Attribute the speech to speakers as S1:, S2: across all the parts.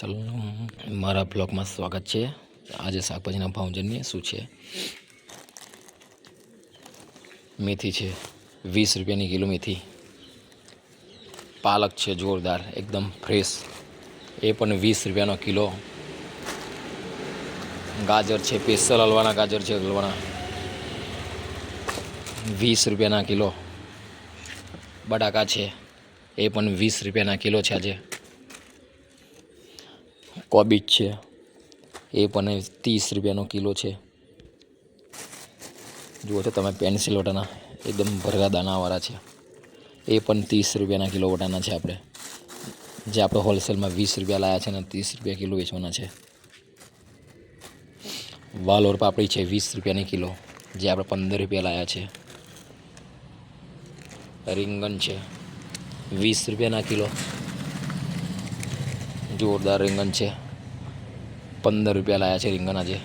S1: ચાલો, મારા બ્લોગમાં સ્વાગત છે. આજે શાકભાજીના ભાવજનની શું છે? મેથી છે, વીસ રૂપિયાની કિલો મેથી. પાલક છે, જોરદાર, એકદમ ફ્રેશ એ પણ વીસ રૂપિયાનો કિલો. ગાજર છે પેસલ હલવાના ગાજર છે, હલવાના. વીસ રૂપિયાના કિલો. બટાકા છે, એ પણ વીસ રૂપિયાના કિલો છે આજે. કોબીજ છે. એ પણ ત્રીસ રૂપિયાનો કિલો છે. જુઓ છો તમે પેન્સિલ વટાના એકદમ ભરગા દાણાવાળા છે. એ પણ ત્રીસ રૂપિયાના કિલો વટાના છે આપણે. જે આપણે હોલસેલમાં વીસ રૂપિયા લાયા છે અને ત્રીસ રૂપિયા કિલો વેચવાના છે. વાલોર પાપડી છે વીસ રૂપિયાની કિલો, જે આપણે પંદર રૂપિયા લાયા છે. રીંગણ છે વીસ રૂપિયાના કિલો. જોરદાર રીંગણ છે. પંદર રૂપિયા લાયા છે રીંગણ આજે.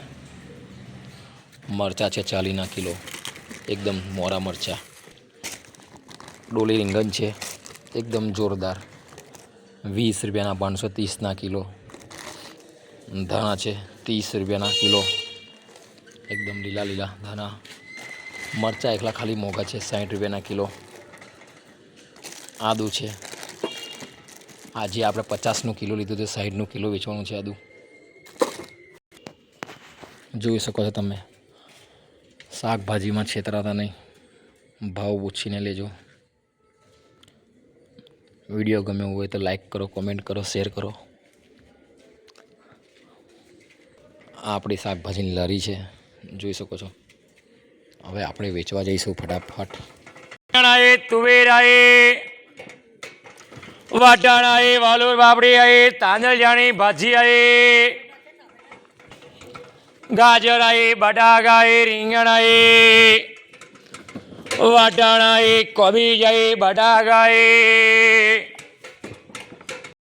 S1: મરચાં છે ચાલીના કિલો. એકદમ મોરા મરચાં. ડોલી રીંગણ છે. એકદમ જોરદાર. વીસ રૂપિયાના પાંચસો ત્રીસના કિલો. ધાણા છે ત્રીસ રૂપિયાના કિલો. એકદમ લીલા લીલા ધાણા. મરચાં એકલા ખાલી મોંઘા છે સાઠ રૂપિયાના કિલો. આદુ છે આજે આપણે પચાસનું કિલો લીધું છે સાઈડનું કિલો વેચવાનું છે આદુ. જોઈ શકો છો તમે, શાકભાજીમાં છેતરાતા નહીં. ભાવ પૂછીને લેજો. વીડિયો ગમ્યો હોય તો લાઈક કરો, કોમેન્ટ કરો, શેર કરો. આ આપણી શાકભાજીની લારી છે, જોઈ શકો છો. હવે આપણે વેચવા જઈશું ફટાફટ.
S2: તુવેરાએ વાટાણાએ વાલોર બાબડી આએ તાંદળજાની ભાજી આએ ગાજર આએ બટાકાએ રીંગણ આએ વાટાણાએ કોબીજ આએ બટાકાએ